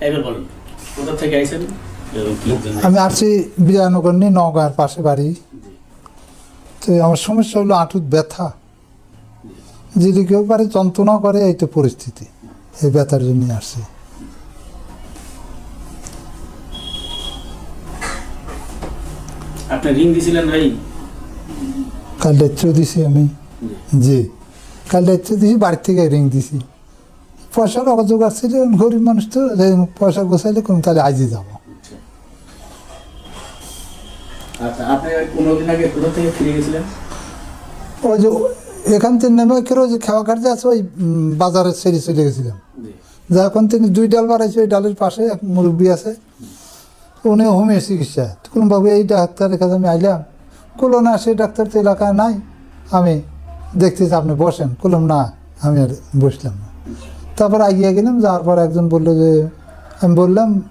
এবার বলুন কোথা থেকে আইছেন? এবং কি জন্য আমি আসছি বিজয়নগর নিয়ে নওগাঁর পাশে বাড়ি। তো আমার সমস্যা হলো আঁটুত ব্যথা। যদি কেউ পারে যন্ত্রণা করে এই তো পরিস্থিতি। এই ব্যথার জন্য আসছি। আপনি রিং দিছিলেন ভাই? কাল দায়িত্ব দিছি আমি। জি। কাল দায়িত্ব দিছি বাড়ি থেকে রিং দিছি। পয়সার অযোগ আসছিল গরিব মানুষ তো পয়সা গোছাইলে কোন তাহলে আজই যাব। আচ্ছা ওই যে এখান থেকে নেমে কেউ যে খাওয়া কাটতে আছে ওই বাজারে ছেড়ে চলে গেছিলাম। যখন তিনি দুই ডাল বাড়াইছে ওই ডালের পাশে এক মুরব্বী আছে। উনি হোমিও চিকিৎসা তখন বাবু এই ডাক্তারের কাছে আমি আইলাম কলো না সেই ডাক্তার তো এলাকায় নাই আমি দেখতেছি আপনি বসেন। কলম না আমি আর বসলাম না। তারপর এগিয়ে গেলাম যাওয়ার পর একজন বলল যে আমি বললাম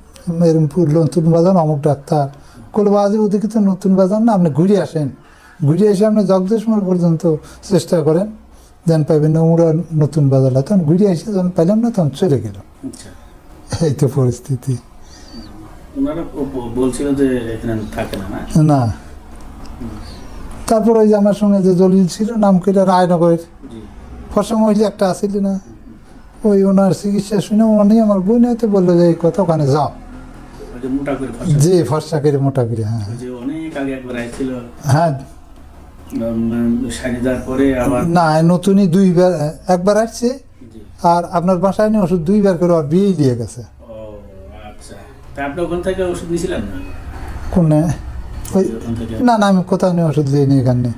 এরমপুর নতুন বাজার অমুক ডাক্তার। কলো বাজে ওদিকে তো নতুন বাজার না আপনি ঘুরে আসেন। ঘুরে এসে আপনি জগদীশমোড় পর্যন্ত চেষ্টা করেন যেন পাইবেন নমুরা নতুন বাজারটা তখন ঘুরে এসে যখন পাইলাম না তখন চলে গেলাম আচ্ছা। এই তো পরিস্থিতি। ওনারা ব- ব- বলছিল যে এখানে থাকে না না? না। তারপর ওই যে আমার সঙ্গে যে জলিল ছিল নাম করে রায়নগরের। ফসা মহিলা একটা আসিল না। ওই ওনার চিকিৎসা শুনে উনি আমার বোন হয়তো বলল যে এই কথা ওখানে যাও। করে ফর্সা করে। মোটা করে হ্যাঁ। হ্যাঁ। না নতুনই দুইবার একবার আসছে আর আপনার বাসায় নিয়ে ওষুধ দুইবার করে আর বিয়ে দিয়ে গেছে। আচ্ছা। কোনে? না না আমি কোথাও নিয়ে ওষুধ দিইনি এখানে।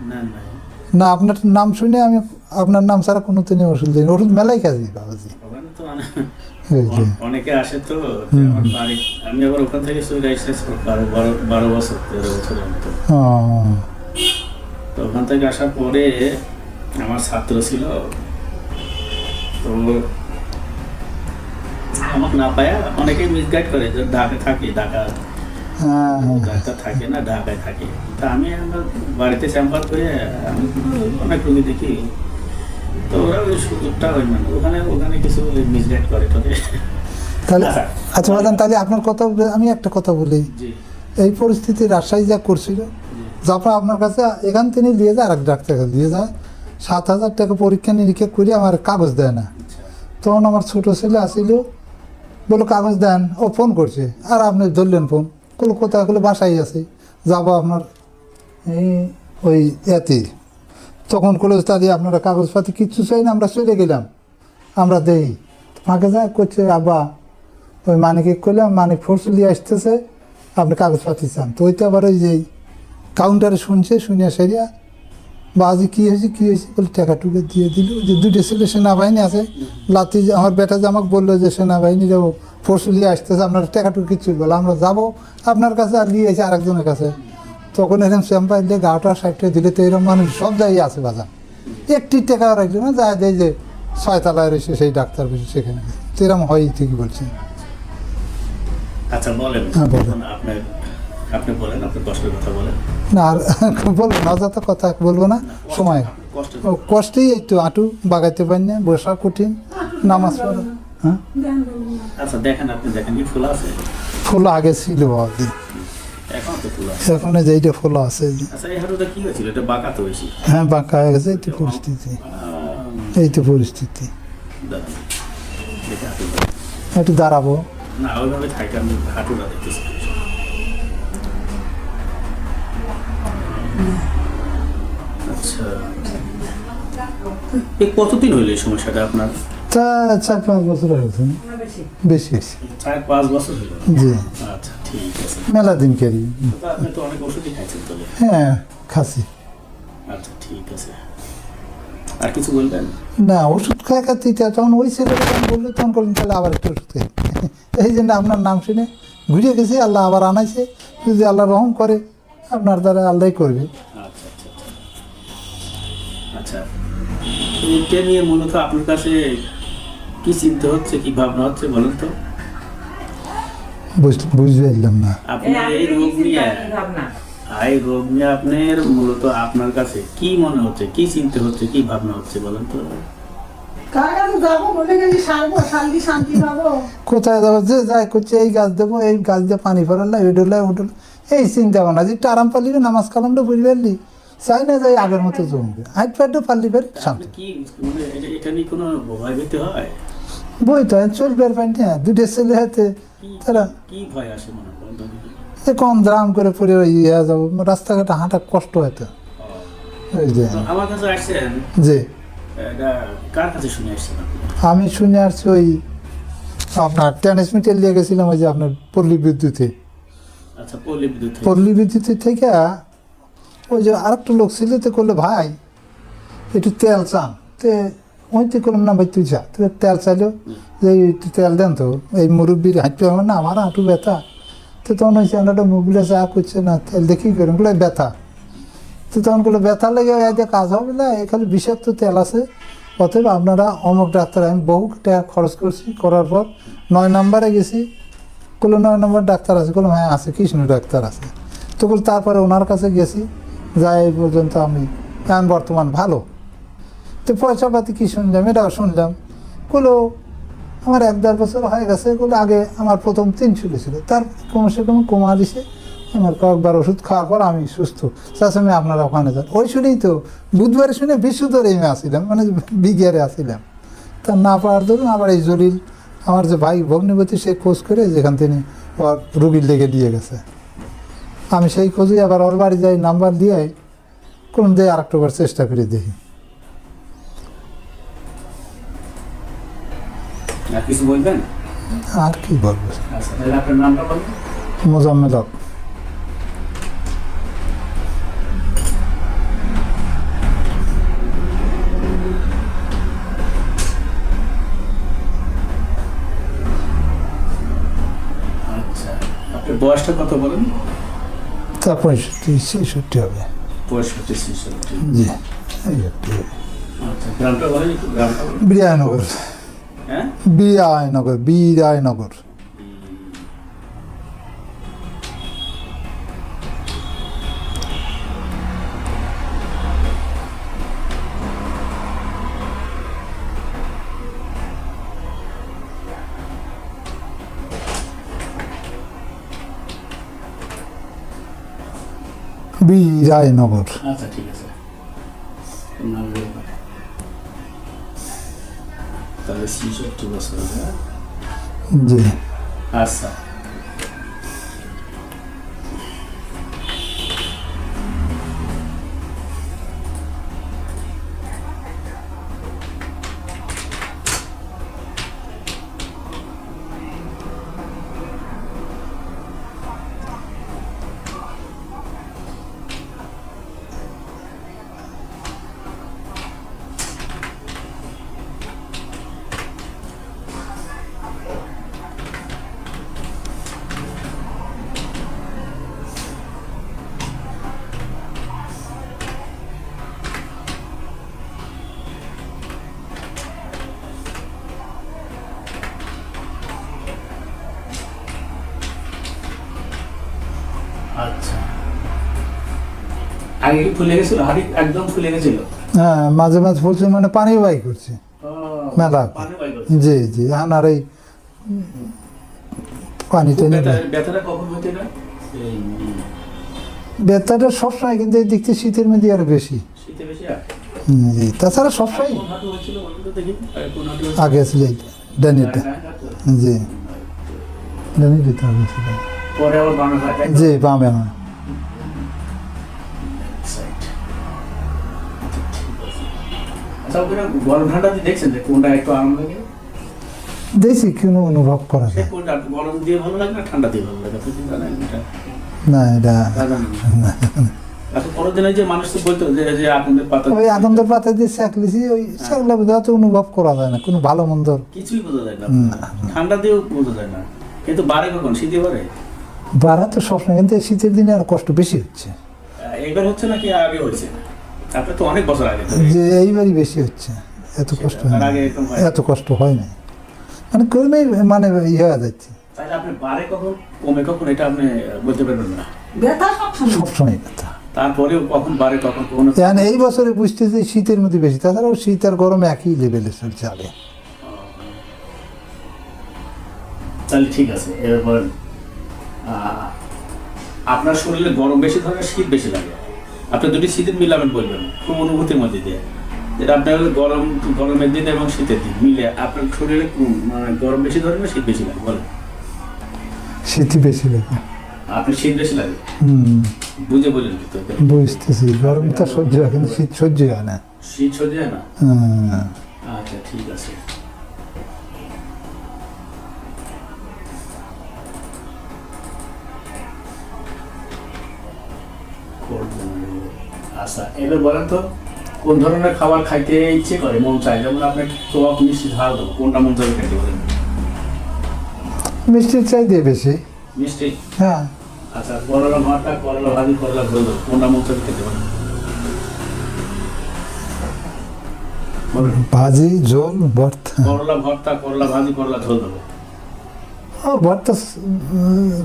না আপনার নাম শুনে আমি আপনার নাম ছাড়া কোনো দিনই ওষুধ দিইনি ওষুধ মেলাই কাজে বাবাজি। তো অনেক- অনেকে আসে তো আমি আবার ওখান থেকে বারো বছর তেরো ও, তো ওখান থেকে আসার পরে আমার ছাত্র ছিল। তো আমাকে না পায়া অনেকেই মিসগাইড করে যে ঢাকা থাকি ঢাকা হ্যাঁ হ্যাঁ। ডাক্তার থাকে না ঢাকায় থাকে। তা আমি আমার বাড়িতে স্যাম্পার করে আমি অনেক রোগী দেখি। তো ওরা ওই সুযোগটা হয় মানে ওখানে ওখানে কিছু মিসগাইড করে তোকে। তাহলে আচ্ছা। বাদান তাহলে আপনার কথা আমি একটা কথা বলি। এই পরিস্থিতি রাজশাহী যা করছিল যখন আপনার কাছে এখান থেকে নিয়ে যায় আর এক ডাক্তার দিয়ে যায়। সাত হাজার টাকা পরীক্ষা নিরীক্ষা করে আমার কাগজ দেয় না। আচ্ছা। তখন আমার ছোট ছেলে আসিল বলো কাগজ দেন। ও ফোন করছে আর আপনি ধরলেন ফোন। কোনো কোথায় হলে বাসায় আছে। যাব আপনার এই ওই এতে তখন কলেজ তাহলে আপনারা কাগজপাতি কিচ্ছু চাই না, আমরা চলে গেলাম। আমরা দেই। ফাঁকে যা করছে আব্বা, ওই মানিকে করলাম মানিক ফোর্স নিয়ে আসতেছে, আপনি কাগজপাতি চান। তো ওইটা আবার ওই যে কাউন্টারে শুনছে শুনে সেরিয়া বাজি কী হয়েছে কী হয়েছে? বলে টাকা টুকে দিয়ে দিল। যে দুটো ছেলে সেনাবাহিনী আছে লাতি আমার বেটা যে আমাকে বলল যে সেনাবাহিনী যাব পরশু নিয়ে আসতেছে, আপনার টাকা টুকু কিচ্ছু বলে, আমরা যাব। আপনার কাছে আর এসে আরেকজনের কাছে। তখন এরকম শ্যাম্পাই দিয়ে গাওটা সাইডটা দিলে তো এরকম মানুষ সব জায়গায় আছে বাজার। একটি টাকা রাখল না যা দেয় যে ছয়তলায় রয়েছে সেই ডাক্তার বসে সেখানে। তো এরকম হয় ঠিকই বলছি আচ্ছা বলেন। হ্যাঁ, আপনি আপনি বলেন আপনার কষ্টের কথা বলেন। না আর বলব না কথা বলব না সময়। কষ্টেই একটু আঁটু বাগাইতে পারি না বসা কঠিন নামাজ পড়া হ্যাঁ? আচ্ছা দেখেন আপনি দেখেন কি ফুল আছে? ফুল আগে ছিল বাবা এখন তো ফুল আছে। আচ্ছা হ্যাঁ বাঁকা হয়ে গেছে এই তো পরিস্থিতি। এই তো পরিস্থিতি। একটু দাঁড়াবো। আচ্ছা। কতদিন হইল এই সমস্যাটা আপনার? চার পাঁচ বছর হয়েছে? বেশি। চার পাঁচ বছর হইল। জি। আচ্ছা। মেলা দিন কেরি। আপনি তো অনেক ওষুধই খাইছেন তবে হ্যাঁ খাসি। আচ্ছা ঠিক আছে। আর কিছু বলবেন? না ওষুধ খায় তখন ওই যখন বলল তখন করলেন তাহলে আবার একটু ওষুধ খাই। এই জন্য আপনার নাম শুনে ঘুরে গেছি আল্লাহ আবার আনাইছে। যদি আল্লাহ রহম করে আপনার দ্বারা আল্লাহ করবে। আচ্ছা আচ্ছা আচ্ছা। আচ্ছা এটা নিয়ে মূলত আপনার কাছে কি চিন্তা হচ্ছে কি ভাবনা হচ্ছে বলেন তো? বুঝ- বুঝতে পারলাম না এই রোগ নিয়ে আপনার মূলত আপনার কাছে কি মনে হচ্ছে? কি চিন্তা হচ্ছে? কি ভাবনা হচ্ছে বলেন তো? কার কাছে যাব বলে গেছি সারবো শান্তি শান্তি পাবো। কোথায় যাব? যে যাই করছে এই গাছ দেবো এই গাছ দিয়ে পানি ফেরাল্লা এডোলা ওডোলা এই চিন্তা ভাবনা যে একটু আরাম পারলি নামাজ কালামটা বুঝে পারলি চাই না যাই আগের মতো জমবে হাইট প্যাডও পারলি ফের শান্তি। কি মানে এটা- এটা নিয়ে কোনো ভয় ভীতি হয়? বই তো চলবে আর না দুটো ছেলে হাতে তারা কম দ্রাম করে ওই ইয়ে যাব রাস্তাঘাটে হাঁটা কষ্ট যে। আমার কাছে আসছেন? যে কার কাছে শুনে আসছেন আমি শুনে আসছি ওই আপনার টেনিস মিটার নিয়ে গেছিলাম ওই যে আপনার পল্লী বিদ্যুতে। আচ্ছা পল্লী বিদ্যুৎ থেকে। পল্লী বিদ্যুতে থেকে ওই যে আরেকটা লোক ছিল তো করল ভাই একটু তেল চান। তে ওই করলাম না ভাই, তুই চা তুই তেল চাইলো, যে একটু তেল দেন তো। এই মুরব্বীর হাঁটতে হবে না, আমার হাঁটু ব্যথা। তো তখন ওই চ্যানেলটা মোবিলে চা করছে না, তেল দেখি করে বলে, ব্যথা। তো তখন বলে, ব্যথা লেগে এতে কাজ হবে না এখানে বিষাক্ত তেল আছে। অতএব আপনারা অমুক ডাক্তার, আমি বহু টাকা খরচ করছি, করার পর নয় নম্বরে গেছি। কোনো নয় নম্বর ডাক্তার আছে। কোনো হ্যাঁ আছে, কৃষ্ণ ডাক্তার আছে। তো বলে, তারপরে ওনার কাছে গেছি, যাই পর্যন্ত আমি বর্তমান ভালো। তো পয়সা পাতি কী শুনলাম? এটাও শুনলাম। কোনো আমার এক দেড় বছর হয়ে গেছে। এগুলো আগে আমার প্রথম তিন তিনশো ছিল। তার কমসে কম কমা দিছে। আমার কয়েকবার ওষুধ খাওয়ার পর আমি সুস্থ। চাষামি আপনারা ওখানে যান। ওই শুনেই তো বুধবারে শুনে বিশুদ্ধরে আমি আসছিলাম মানে বিজ্ঞারে আসছিলাম তা না পাওয়ার ধরুন আবার এই জলিল, আমার যে ভাই ভগ্নিপতি, সে খোঁজ করে যেখান তিনি ওর রুগীর লেগে দিয়ে গেছে। আমি সেই খোঁজে আবার ওর বাড়ি যাই, নাম্বার দিয়ে কোন দিয়ে আর একটাবার চেষ্টা করে দেখি। আর কিছু বলবেন? আর কি বলব? আচ্ছা তাহলে আপনার নামটা বলুন। মোজাম্মেল হক। আচ্ছা বয়সটা কত বলেন? তা পঁয়ষট্টি ছেষট্টি হবে। পঁয়ষট্টি ছেষট্টি। জি আচ্ছা গ্রামটা বলেন গ্রামটা বলেন। বিরায়নগর বিরায়নগর বিরায়নগর বিরায়নগর আচ্ছা ঠিক আছে। তাহলে ছেষট্টি বছর হ্যাঁ? জি আচ্ছা আচ্ছা আগে ফুলে গেছিল? হাড়ি একদম ফুলে গেছিল? হ্যাঁ মাঝে মাঝে বলছে মানে পানি বাই করছে। মেলা। পানি বাই করছে। জি জি এখন আর এই পানি টেনে ব্যথা- ব্যথাটা কখন হতে না এই ব্যথাটা সবসময় কিন্তু এই দিকতে শীতের মধ্যে আরও বেশি। জি তাছাড়া সবসময় আগে কোন হাঁটু হয়েছিল? ছিল ডানিটা জি। ডানিটা আগে ছিল। জি বামে আমার দেখছেন যে কোনটা একটু আরাম লাগে? দেখছি কোনো অনুভব করা যায়। গরম দিয়ে ভালো লাগে না ঠান্ডা দিয়ে ভালো লাগে? জানেন এটা? না এটা জানেন না। এখন পরদিনে যে মানুষ তো বলতো যে যে পাতা ওই আনন্দ পাতা দিয়ে ওই তো অনুভব করা যায় না কোনো ভালো মন্দ। কিছুই বোঝা যায় না। ঠান্ডা দিয়েও বোঝা যায় না। কিন্তু বাড়ে কখন? শীতে বাড়ে? বাড়া তো সবসময় কিন্তু শীতের দিনে আর কষ্ট বেশি হচ্ছে। এবার হচ্ছে নাকি আগে হয়েছে? তো অনেক বছর আগে। যে এইবারই বেশি হচ্ছে। এত কষ্ট হয় এত কষ্ট হয় না মানে কর্মে মানে ইয়ে হয়ে যাচ্ছে। তাহলে আপনি বাড়ে কখন কমে কখন এটা আপনি বলতে পারবেন না। ব্যথা সবসময়। সবসময় ব্যথা। তারপরেও কখন বাড়ে কখন কোনো এই বছরে বুঝতেছি শীতের মধ্যে বেশি। তাছাড়াও শীত আর গরম একই লেভেলে চলছে আগে তাহলে ঠিক আছে এবার বলেন আপনার শরীরে গরম বেশি ধরে না শীত বেশি লাগে। আপনি দুটি শীতের মিলাবেন বলবেন খুব অনুভূতির মধ্যে দিয়ে। যেটা আপনার গরম গরমের দিন এবং শীতের দিন মিলে আপনার শরীরে মানে গরম বেশি ধরে না শীত বেশি লাগে বলেন। শীতই বেশি লাগে। আপনি শীত বেশি লাগে? হুম। বুঝে বলেন কিন্তু বুঝতেছি গরম তো সহ্য হয় কিন্তু শীত সহ্য হয় না। শীত সহ্য হয় না। আচ্ছা ঠিক আছে। আচ্ছা এবার বলেন তো কোন ধরনের খাবার খাইতে ইচ্ছে করে? মন চায় যেমন আপনার টক মিষ্টি ঝাল দেবো। কোনটা মন চাইবে খাইতে বলেন? মিষ্টির চাইতে বেশি। মিষ্টি? হ্যাঁ। আচ্ছা করলা ভাতটা করলা ভাজি করলা দেবো। কোনটা মন চাইবে খেতে বলেন। ভাজি ঝোল ভর্তা। করলা ভর্তা করলা ভাজি করলা ঝোল দেবো। ভর্তা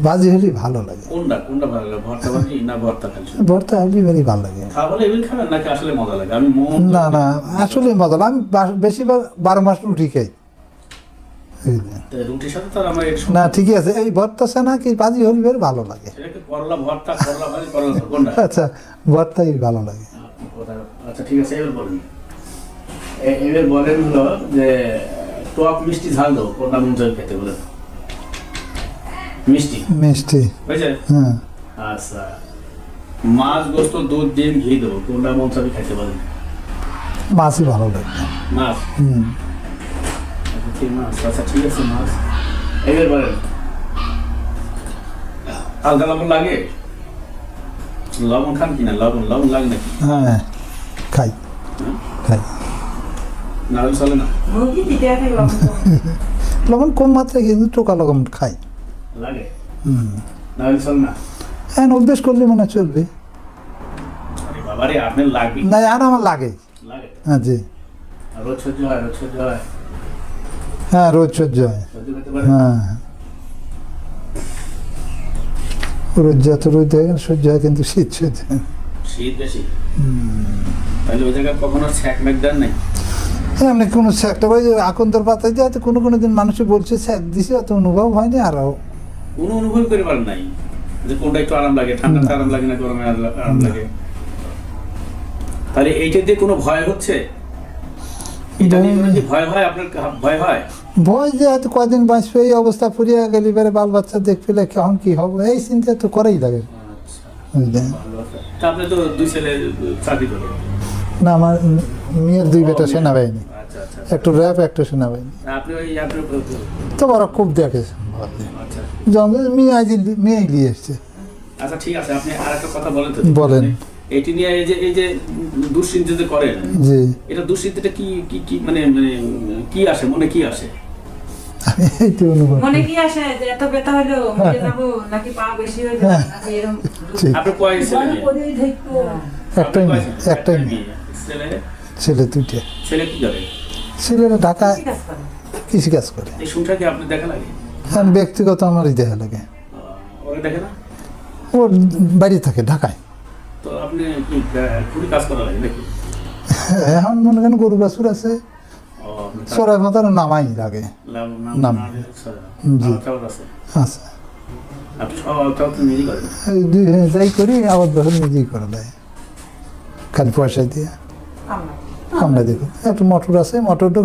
ভাজি হলে ভালো লাগে। কোনটা? কোনটা ভালো লাগে? ভর্তা ভাজি না ভর্তা খাচ্ছি? ভর্তা হলে বেশি ভালো লাগে। খাবার এমনি খাবেন নাকি আসলে মজা লাগে? আমি না না আসলে মজা না। আমি বেশিরভাগ বারো মাস রুটি খাই। না ঠিকই আছে। এই ভর্তা না কি ভাজি হলে বের ভালো লাগে। ঝোল, কোনটা? আচ্ছা ভর্তাই ভালো লাগে। আচ্ছা ঠিক আছে এবার বলেন। এবার বলেন হলো যে টক মিষ্টি ঝাল দেবো কোনটা মন খেতে বলেন। মিষ্টি? মিষ্টি। হ্যাঁ। আচ্ছা। মাছ গোস্ত দুধ ডিম ঘি দেবো। কোনটা মন চাই খেতে বলেন মাছই ভালো লাগে। মাছ? হুম। আচ্ছা, ঠিক মাছ? আচ্ছা ঠিক আছে মাছ। এবার বলেন। হালকা লবণ লাগে? লবণ খান কিনা? লবণ লবণ লাগে নাকি? হ্যাঁ খাই। হ্যাঁ? খাই। না চলে না? লবণ লবণ কম মাত্রায় কিন্তু টোকা লবণ খাই। লাগে। না। হ্যাঁ অভ্যেস করলে মনে হয় চলবে। না আর আমার লাগে। হ্যাঁ জি। হয় রোজ সহ্য হয়? হ্যাঁ রোজ হয়। হ্যাঁ। যত রোদ হয় সহ্য হয় কিন্তু শীত সহ্য হয় শীত বেশি? তাহলে ওই জায়গায় কখনো ছ্যাক ম্যাক দেন নাই? এমনি কোনো আকন্দর পাতায় কোনো কোনো দিন মানুষে বলছে দিছে অত অনুভব হয়নি আরও কোনো অনুভব করে পারেন নাই যে কোনটা একটু আরাম লাগে ঠান্ডাতে আরাম লাগে না গরমে আরাম- লাগে তাহলে এইটা দিয়ে কোনো ভয় হচ্ছে? এটা নিয়ে ভয় হয় আপনার ভয় হয়? ভয় যে হয়তো কয়দিন বাঁচবে এই অবস্থা ফুরিয়ে গেলে এবারে বাল বাচ্চা দেখ পেলে কেমন কি হবে? এই চিন্তা তো করেই লাগে। আচ্ছা বুঝলেন ভালো কথা। তা আপনি তো দুই ছেলে চাকরি করেন। না আমার মেয়ের দুই বেটা সেনাবাহিনী। আচ্ছা আচ্ছা একটু র্যাপ একটু সেনাবাহিনী। তো ওরা খুব দেখে। যখন মেয়ে মেয়ে নিয়ে এসছে আচ্ছা ঠিক আছে আপনি আর একটা কথা বলেন তো বলেন। এটি নিয়ে এই যে এই যে দুশ্চিন্তা যে করেন যে এটা দুশ্চিন্তাটা কি কি কি মানে মানে কি আসে মনে কি আসে। মনে কি আসে যে এত ব্যথা হলো মরে যাব নাকি পা বেশি হয়ে নাকি এরকম ছেলে? একটাই মেয়ে ছেলে? একটাই একটাই ছেলে? ছেলে দুইটা। ছেলে কি করে? ছেলেরা ঢাকায় ঠিক আছে করে। কৃষিকাজ করে। এই সংসার কি আপনি দেখা লাগে? ব্যক্তিগত আমারই দেখা লাগে। ও বাড়ি থাকে ঢাকায়। এখন মনে করেন গরু বাছুর আছে। চড়াই মাথার নামাই লাগে। নাম-। জি। আচ্ছা দুই যাই করি আবার ধরে নিজেই করে দেয় খালি পয়সা দিয়ে। আমরা। আমরা দেখুন একটা মোটর আছে মোটরটা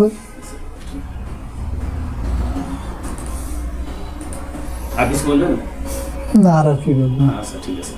আর কিছু বলবেন? না আর কি বলবেন আচ্ছা ঠিক আছে।